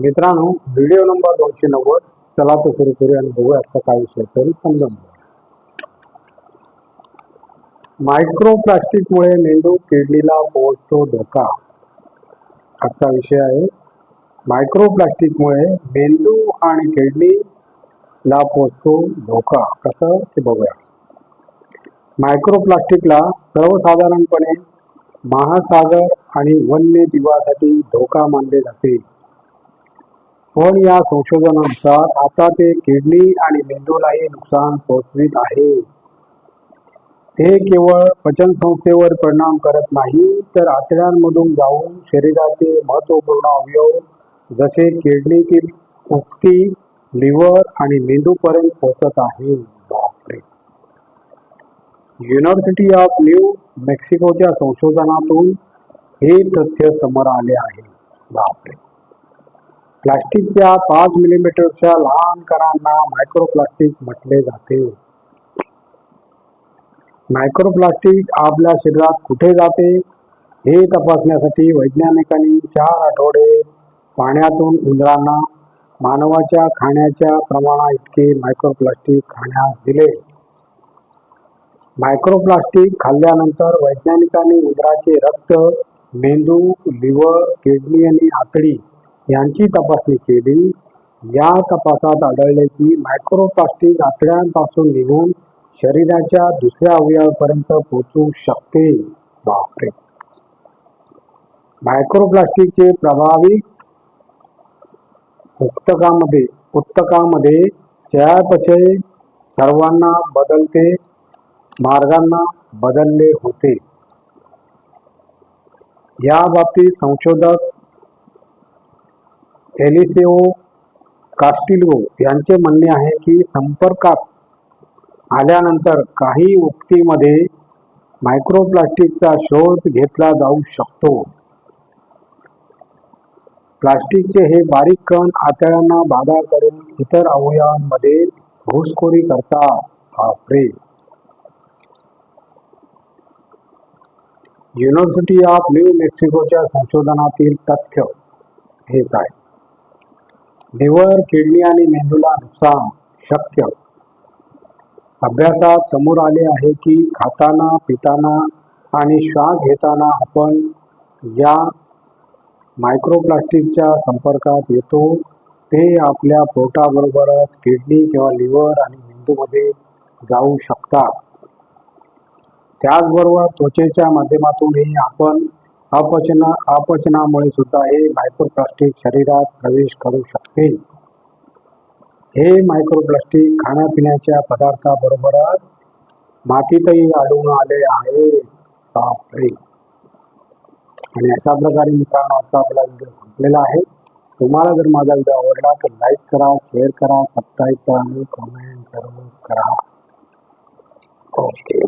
मित्रांनो video number दोनशे नव्वद. चला तो सुरू करूया आणि बघूया आजचा काय विषय तरी समजून मायक्रो प्लास्टिकमुळे मेंदू किडनीला पोहोचतो धोका. आजचा विषय आहे. मायक्रो प्लास्टिकमुळे मेंदू आणि किडनीला पोहोचतो धोका. कसं? ते बघूया. मायक्रो प्लास्टिकला सर्वसाधारणपणे महासागर आणि वन्य जीवासाठी धोका मानले जाते. पण या संशोधनानुसार आता ते किडनी आणि मेंदूलाही नुकसान पोहोचवित आहे. ते केवळ पचनसंस्थेवर परिणाम करत नाही तर आतड्यांमधून जाऊन शरीराचे महत्त्वपूर्ण अवयव जसे किडनीतील उक्ती लिव्हर आणि मेंदूपर्यंत पोहोचत आहे. बापरे! युनिव्हर्सिटी ऑफ न्यू मेक्सिकोच्या संशोधनातून हे तथ्य समोर आले आहे. बापरे! प्लास्टिकच्या पाच मिलीमीटरच्या लहान कणांना मायक्रोप्लास्टिक म्हटले जाते. मायक्रोप्लास्टिक आपल्या शरीरात कुठे जाते हे तपासण्यासाठी वैज्ञानिकांनी चार आठवडे पाण्यातून उंदरांना मानवाच्या खाण्याच्या प्रमाणा इतके मायक्रोप्लास्टिक खाण्यास दिले. मायक्रोप्लास्टिक खाल्ल्यानंतर वैज्ञानिकांनी उंदराचे रक्त मेंदू लिव्हर किडनी आणि आतडी यांची तपासणी केली. या तपासात आढळले की मायक्रोप्लास्टिक आतड्यांपासून निघून शरीराच्या दुसऱ्या अवयवापर्यंत पोहोचू शकते. बापरे. मायक्रोप्लास्टिकचे प्रभावी उत्तकामध्ये उत्तकामध्ये चयापचय सर्वांना बदलते मार्गांना बदलले होते. या बाबतीत संशोधक एलिसेओ कास्टिल्गो यांचे म्हणणे आहे की संपर्कात आल्यानंतर काही उक्तीमध्ये मायक्रोप्लास्टिकचा शोध घेतला जाऊ शकतो. प्लास्टिकचे हे बारीक कण आतड्यांना बाधा करून इतर अवयवांमध्ये घुसखोरी करता बापरे! युनिव्हर्सिटी ऑफ न्यू मेक्सिकोच्या संशोधनातील तथ्य हेच आहे. लिव्हर किडनी आणि मेंदूला नुकसान शक्य. अभ्यासात समोर आले आहे की खाताना पिताना आणि श्वास घेताना आपण या मायक्रोप्लास्टिकच्या संपर्कात येतो. ते आपल्या पोटाबरोबरच किडनी किंवा लिव्हर आणि मेंदूमध्ये जाऊ शकतात. त्याचबरोबर त्वचेच्या माध्यमातूनही आपण अपचना अपचनामुळे सुद्धा हे मायक्रोप्लास्टिक शरीरात प्रवेश करू शकते. हे मायक्रोप्लास्टिक खाण्यापिण्याच्या पदार्थाबरोबरच मातीतही आढळून आले आहे. बापरे! आणि अशा प्रकारे मित्रांनो आजचा आपला व्हिडिओ संपलेला आहे. तुम्हाला जर माझा व्हिडिओ आवडला तर लाईक करा शेअर करा सबस्क्राईब करा आणि कमेंट जरूर करा. ओके